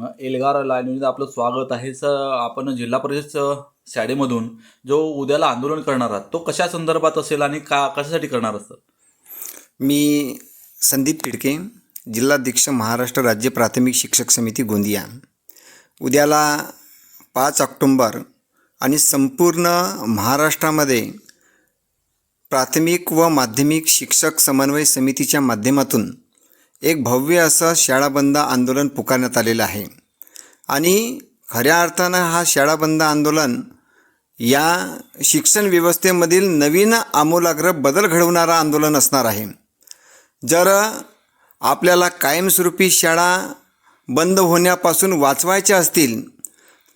एल्गार लाईनमध्ये आपलं स्वागत आहे. सर आपण जिल्हा परिषद शाळेमधून जो उद्याला आंदोलन करणार आहात तो कशा संदर्भात असेल आणि का कशासाठी करणार असतं मी संदीप तिडके जिल्हाध्यक्ष महाराष्ट्र राज्य प्राथमिक शिक्षक समिती गोंदिया. उद्याला पाच ऑक्टोंबर आणि संपूर्ण महाराष्ट्रामध्ये प्राथमिक व माध्यमिक शिक्षक समन्वय समितीच्या माध्यमातून एक भव्य असं शाळाबंद आंदोलन पुकारण्यात आलेलं आहे. आणि खऱ्या अर्थानं हा शाळाबंद आंदोलन या शिक्षण व्यवस्थेमधील नवीन आमूलाग्र बदल घडवणारं आंदोलन असणार आहे. जर आपल्याला कायमस्वरूपी शाळा बंद होण्यापासून वाचवायच्या असतील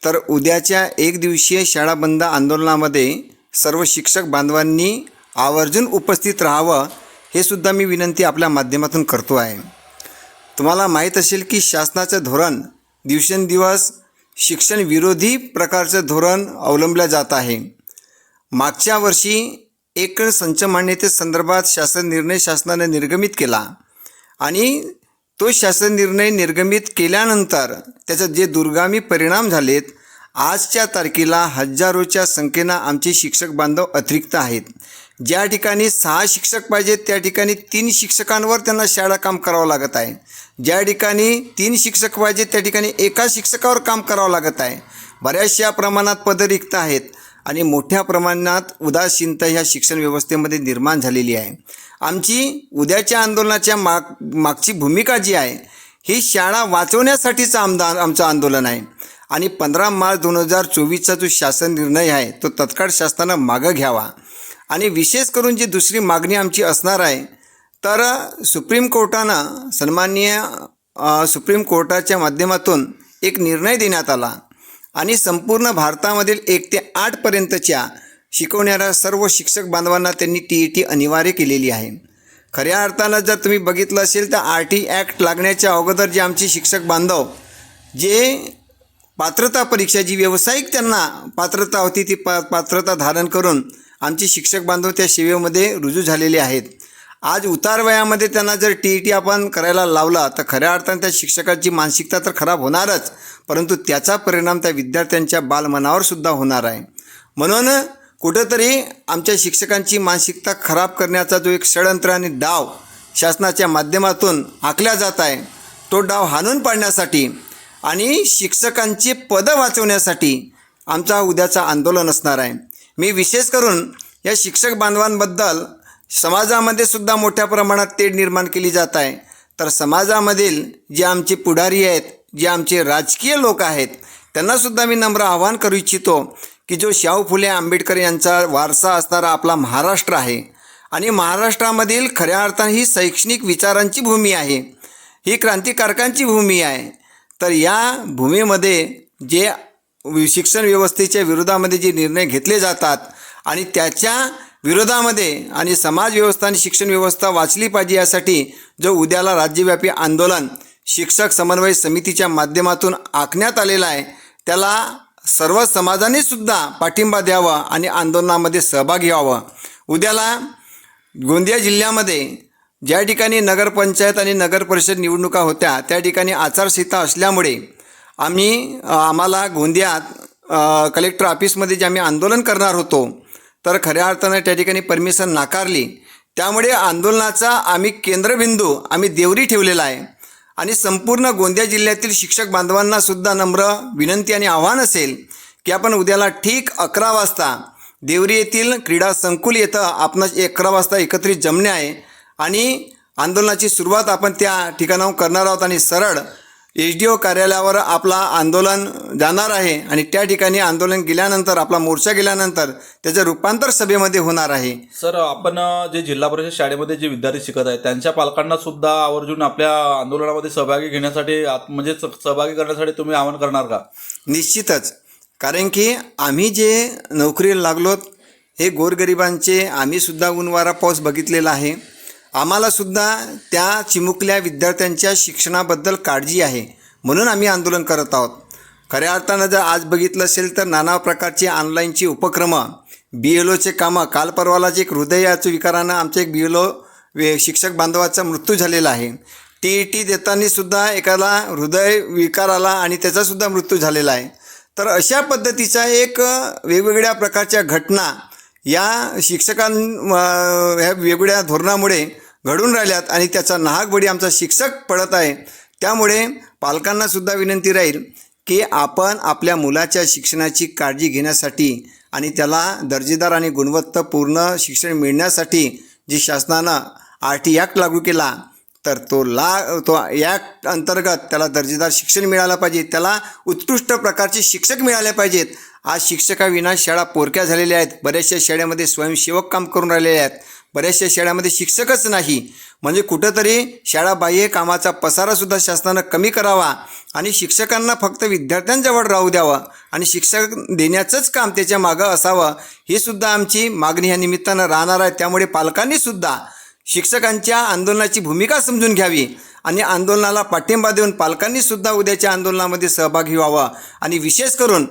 तर उद्याच्या एक दिवसीय शाळा बंद आंदोलनामध्ये सर्व शिक्षक बांधवांनी आवर्जून उपस्थित राहावं हे सुद्धा मी विनंती आपल्या माध्यमातून करतो आहे. तुम्हाला माहीत असेल की शासनाचं धोरण दिवसेंदिवस शिक्षण विरोधी प्रकारचं धोरण अवलंबलं जात आहे. मागच्या वर्षी एक संच मान्यतेसंदर्भात शासन निर्णय शासनाने निर्गमित केला आणि तो शासन निर्णय निर्गमित केल्यानंतर त्याचे जे दुर्गामी परिणाम झालेत आजच्या तारखेला हजारोच्या संख्येनं आमचे शिक्षक बांधव अतिरिक्त आहेत. ज्या ठिकाणी सहा शिक्षक पाहिजेत त्या ठिकाणी तीन शिक्षकांवर त्यांना शाळा काम करावं लागत आहे. ज्या ठिकाणी तीन शिक्षक पाहिजेत त्या ठिकाणी एका शिक्षकावर काम करावं लागत आहे. बऱ्याचशा प्रमाणात पदं रिक्त आहेत आणि मोठ्या प्रमाणात उदासीनता ह्या शिक्षण व्यवस्थेमध्ये निर्माण झालेली आहे. आमची उद्याच्या आंदोलनाच्या माग मागची भूमिका जी आहे ही शाळा वाचवण्यासाठीचं आमदा आमचं आंदोलन आहे. आणि पंधरा मार्च दोन हजार चोवीसचा जो शासन निर्णय आहे तो तत्काळ शासनानं मागं घ्यावा. आणि विशेष करून जी दुसरी मागणी आमची असणार आहे तर सुप्रीम कोर्टानं सन्माननीय सुप्रीम कोर्टाच्या माध्यमातून एक निर्णय देण्यात आला आणि संपूर्ण भारतामधील एक ते आठपर्यंतच्या शिकवणाऱ्या सर्व शिक्षक बांधवांना त्यांनी टी ई टी अनिवार्य केलेली आहे. खऱ्या अर्थानं जर तुम्ही बघितलं असेल तर आर टी ॲक्ट लागण्याच्या अगोदर जे आमचे शिक्षक बांधव जे पात्रता परीक्षा जी व्यावसायिक त्यांना पात्रता होती ती पा पात्रता धारण करून आमचे शिक्षक बांधव त्या सेवेमध्ये रुजू झालेले आहेत. आज उतार वयामध्ये त्यांना जर टी ई टी आपण करायला लावला तर खऱ्या अर्थानं त्या शिक्षकाची मानसिकता तर खराब होणारच परंतु त्याचा परिणाम त्या विद्यार्थ्यांच्या बालमनावर सुद्धा होणार आहे. म्हणून कुठंतरी आमच्या शिक्षकांची मानसिकता खराब करण्याचा जो एक षडयंत्र आणि डाव शासनाच्या माध्यमातून आखल्या जात आहे तो डाव हाणून पाडण्यासाठी आणि शिक्षकांची पदं वाचवण्यासाठी आमचा उद्याचा आंदोलन असणार आहे. मी विशेष करून या शिक्षक बांधवांबद्दल समाजामध्ये सुद्धा मोठ्या प्रमाणात तेढ निर्माण केली जात आहे. तर समाजामधील जे आमचे पुढारी आहेत जे आमचे राजकीय लोक आहेत त्यांनासुद्धा मी नम्र आवाहन करू इच्छितो की जो शाहू फुले आंबेडकर यांचा वारसा असणारा आपला महाराष्ट्र आहे आणि महाराष्ट्रामधील खऱ्या अर्थाने ही शैक्षणिक विचारांची भूमी आहे ही क्रांतिकारकांची भूमी आहे. तर या भूमीमध्ये जे शिक्षण व्यवस्थेच्या विरोधामध्ये जे निर्णय घेतले जातात आणि त्याच्या विरोधामध्ये आणि समाज व्यवस्था आणि शिक्षण व्यवस्था वाचली पाहिजे यासाठी जो उद्याला राज्यव्यापी आंदोलन शिक्षक समन्वय समितीच्या माध्यमातून आखण्यात आलेला आहे त्याला सर्व समाजाने सुद्धा पाठिंबा द्यावा आणि आंदोलनामध्ये सहभागी व्हावं उद्याला गोंदिया जिल्ह्यामध्ये ज्या ठिकाणी नगरपंचायत आणि नगर परिषद निवडणुका होत्या त्या ठिकाणी आचारसंहिता असल्यामुळे आम्ही आम्हाला गोंदियात कलेक्टर ऑफिसमध्ये जे आम्ही आंदोलन करणार होतो तर खऱ्या अर्थानं त्या ठिकाणी परमिशन नाकारली. त्यामुळे आंदोलनाचा आम्ही केंद्रबिंदू आम्ही देवरी ठेवलेला आहे. आणि संपूर्ण गोंदिया जिल्ह्यातील शिक्षक बांधवांना सुद्धा नम्र विनंती आणि आव्हान असेल की आपण उद्याला ठीक अकरा वाजता देवरी येथील क्रीडा संकुल येतं आपण अकरा वाजता एकत्रित जमणे आहे. आणि आंदोलनाची सुरुवात आपण त्या ठिकाणाहून करणार आहोत आणि सरळ एच डी ओ कार्यालयावर आपला आंदोलन जाणार आहे आणि त्या ठिकाणी आंदोलन गेल्यानंतर आपला मोर्चा गेल्यानंतर त्याचं रूपांतर सभेमध्ये होणार आहे. सर आपण जे जिल्हा परिषद शाळेमध्ये जे विद्यार्थी शिकत आहेत त्यांच्या पालकांना सुद्धा आवर्जून आपल्या आंदोलनामध्ये सहभागी घेण्यासाठी आत- म्हणजे स- सहभागी करण्यासाठी तुम्ही आवाहन करणार का? निश्चितच. कारण की आम्ही जे नोकरीला लागलोत हे गोरगरिबांचे आम्ही सुद्धा ऊनवारा पाऊस बघितलेला आहे. आम्हाला सुद्धा त्या चिमुकल्या विद्यार्थ्यांच्या शिक्षणाबद्दल काळजी आहे म्हणून आम्ही आंदोलन करत आहोत. खऱ्या अर्थानं जर आज बघितलं असेल तर नाना प्रकारचे ऑनलाईनची उपक्रम बी एल ओचे कामं काल परवालाच एक हृदयाच्या विकारानं आमचे एक बी एल ओ शिक्षक बांधवाचा मृत्यू झालेला आहे. टी ई टी देताना सुद्धा एकाला हृदय विकार आला आणि त्याचासुद्धा मृत्यू झालेला आहे. तर अशा पद्धतीचा एक वेगवेगळ्या प्रकारच्या घटना या शिक्षकां ह्या वेगवेगळ्या धोरणामुळे घडून राहिल्यात आणि त्याचा नाहकबळी आमचा शिक्षक पडत आहे. त्यामुळे पालकांनासुद्धा विनंती राहील की आपण आपल्या मुलाच्या शिक्षणाची काळजी घेण्यासाठी आणि त्याला दर्जेदार आणि गुणवत्तापूर्ण शिक्षण मिळण्यासाठी जी शासनानं आर टी ॲक्ट लागू केला तर तो ला तो ॲक्ट अंतर्गत त्याला दर्जेदार शिक्षण मिळालं पाहिजे. त्याला उत्कृष्ट प्रकारचे शिक्षक मिळाले पाहिजेत. आज शिक्षकाविना शाळा पोरक्या झालेल्या आहेत. बऱ्याचशा शाळेमध्ये स्वयंसेवक काम करून राहिलेले आहेत. बऱ्याचशा शाळामध्ये शिक्षकच नाही. म्हणजे कुठंतरी शाळाबाह्य कामाचा पसारासुद्धा शासनानं कमी करावा आणि शिक्षकांना फक्त विद्यार्थ्यांजवळ राहू द्यावं आणि शिक्षक देण्याचंच काम त्याच्या मागं असावं ही सुद्धा आमची मागणी ह्या निमित्तानं राहणार आहे. त्यामुळे पालकांनीसुद्धा शिक्षकांच्या आंदोलनाची भूमिका समजून घ्यावी आणि आंदोलनाला पाठिंबा देऊन पालकांनीसुद्धा उद्याच्या आंदोलनामध्ये सहभागी व्हावा. आणि विशेष करून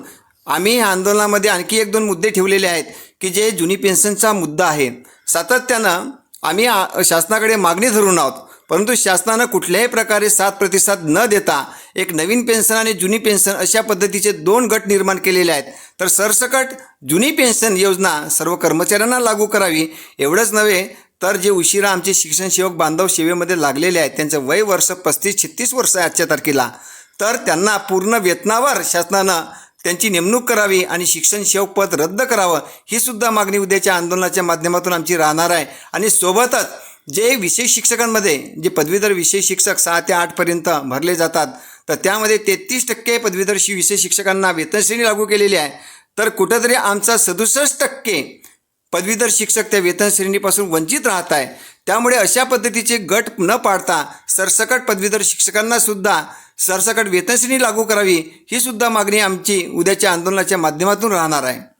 आम्ही आंदोलनामध्ये आणखी एक दोन मुद्दे ठेवलेले आहेत. की जे जुनी पेन्शनचा मुद्दा आहे सातत्यानं आम्ही शासनाकडे मागणी धरून आहोत. परंतु शासनानं कुठल्याही प्रकारे साथ प्रतिसाद न देता एक नवीन पेन्शन आणि जुनी पेन्शन अशा पद्धतीचे दोन गट निर्माण केलेले आहेत. तर सरसकट जुनी पेन्शन योजना सर्व कर्मचाऱ्यांना लागू करावी एवढंच नव्हे तर जे उशिरा आमचे शिक्षण सेवक बांधव सेवेमध्ये लागलेले आहेत त्यांचं वय वर्ष पस्तीस छत्तीस वर्ष आहे आजच्या तारखेला. तर त्यांना पूर्ण वेतनावर शासनानं त्यांची नेमणूक करावी आणि शिक्षण सेवक पद रद्द करावं ही सुद्धा मागणी उद्याच्या आंदोलनाच्या माध्यमातून आमची राहणार आहे. आणि सोबतच जे विशेष शिक्षकांमध्ये जे पदवीधर विशेष शिक्षक सहा ते आठपर्यंत भरले जातात तर त्यामध्ये तेहतीस टक्के पदवीधर शि- विशेष शिक्षकांना वेतनश्रेणी लागू केलेली आहे. तर कुठंतरी आमचा सदुसष्ट टक्के पदवीधर शिक्षक त्या वेतन श्रेणीपासून वंचित राहत आहे. त्यामुळे अशा पद्धतीचे गट न पाडता सरसकट पदवीधर शिक्षकांना सुद्धा सरसकट वेतनश्रेणी लागू करावी ही सुद्धा मागणी आमची उद्याच्या आंदोलनाच्या माध्यमातून राहणार आहे.